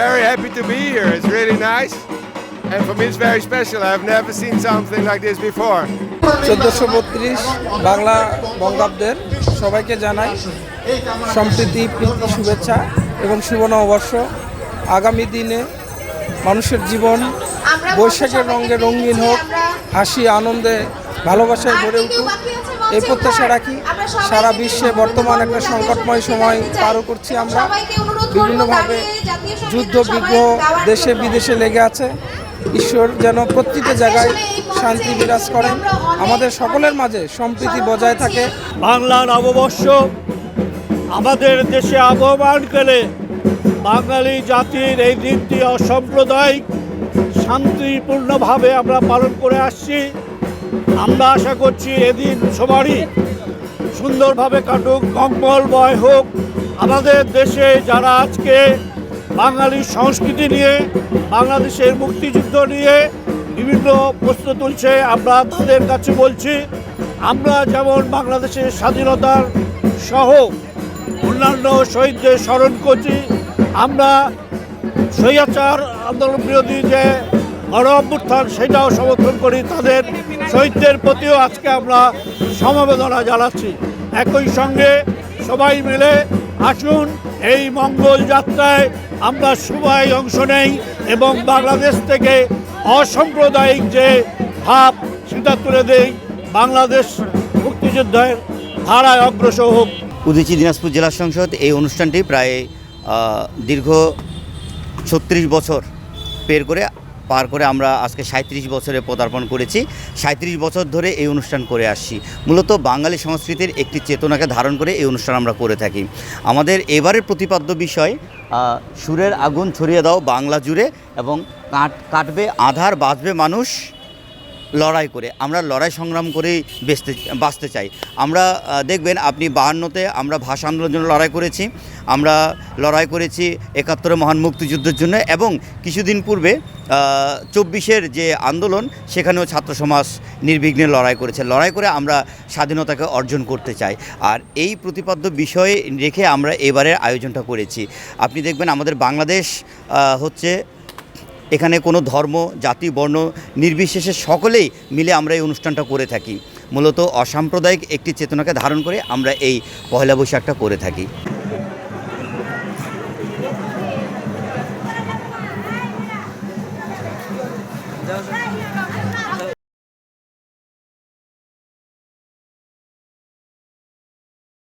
very happy to be here. It's really nice. And for me, it's very special. I've never seen something like this before. চোদ্দোশো বত্রিশ বাংলা বঙ্গাব্দের সবাইকে জানাই সম্প্রীতি প্রীতি শুভেচ্ছা এবং শুভ নববর্ষ আগামী দিনে মানুষের জীবন বৈশাখের রঙে রঙিন হোক হাসি আনন্দে ভালোবাসায় গড়ে উঠুক। এই প্রত্যাশা রাখি। সারা বিশ্বে বর্তমান একটা সংকটময় সময় পারও করছি আমরা। বিভিন্নভাবে যুদ্ধ বিগ্রহ দেশে বিদেশে লেগে আছে। ঈশ্বর যেন প্রত্যেকটা জায়গায় শান্তি বিরাজ করেন। আমাদের সকলের মাঝে সম্প্রীতি বজায় থাকে। বাংলা নববর্ষ আমাদের দেশে আগমন করে বাঙালি জাতির এই দিনটি অসাম্প্রদায়িক শান্তিপূর্ণভাবে আমরা পালন করে আসছি। আমরা আশা করছি এদিন সবারই সুন্দরভাবে কাটুক মঙ্গলময় হোক। আমাদের দেশে যারা আজকে বাঙালির সংস্কৃতি নিয়ে, বাংলাদেশের মুক্তিযুদ্ধ নিয়ে বিভিন্ন প্রশ্ন তুলছে, আমরা তাদের কাছে বলছি, আমরা যেমন বাংলাদেশের স্বাধীনতার সহ অন্যান্য শহীদদের স্মরণ করছি, আমরা স্বৈরাচার আন্দোলন বিরোধী যে গণ অভ্যুত্থান সেটাও সমর্থন করি তাদের শহীদদের প্রতিও আজকে আমরা সমবেদনা জানাচ্ছি। একই সঙ্গে সবাই মিলে আসুন, এই মঙ্গল যাত্রায় আমরা সবাই অংশ নেই এবং বাংলাদেশ থেকে অসাম্প্রদায়িক যে ভাব, সেটা তুলে দেই বাংলাদেশ মুক্তিযুদ্ধের ধারায় অগ্রসর হোক। উদীচী দিনাজপুর জেলা সংসদ এই অনুষ্ঠানটি প্রায় দীর্ঘ ছত্রিশ বছর পের করে পার করে আমরা আজকে সাঁত্রিশ বছরে পদার্পণ করেছি। সাঁত্রিশ বছর ধরে এই অনুষ্ঠান করে আসছি। মূলত বাঙালি সংস্কৃতির একটি চেতনাকে ধারণ করে এই অনুষ্ঠান আমরা করে থাকি। আমাদের এবারের প্রতিপাদ্য বিষয় সুরের আগুন ছড়িয়ে দাও বাংলা জুড়ে এবং কাট, কাটবে, আধার বাঁচবে মানুষ। লড়াই করে, আমরা লড়াই সংগ্রাম করেই বেঁচতে, বাঁচতে চাই। আমরা দেখবেন আপনি বাহান্নতে আমরা ভাষা আন্দোলনের জন্য লড়াই করেছি, আমরা লড়াই করেছি একাত্তরে মহান মুক্তিযুদ্ধের জন্য এবং কিছুদিন পূর্বে চব্বিশের যে আন্দোলন, সেখানেও ছাত্র সমাজ নির্বিঘ্নে লড়াই করেছে। লড়াই করে আমরা স্বাধীনতাকে অর্জন করতে চাই। আর এই প্রতিপাদ্য বিষয়ে রেখে আমরা এবারের আয়োজনটা করেছি। আপনি দেখবেন আমাদের বাংলাদেশ হচ্ছে এখানে কোনো ধর্ম, জাতি, বর্ণ নির্বিশেষে সকলেই মিলে আমরা এই অনুষ্ঠানটা করে থাকি। মূলত অসাম্প্রদায়িক একটি চেতনাকে ধারণ করে আমরা এই পয়লা বৈশাখটা করে থাকি।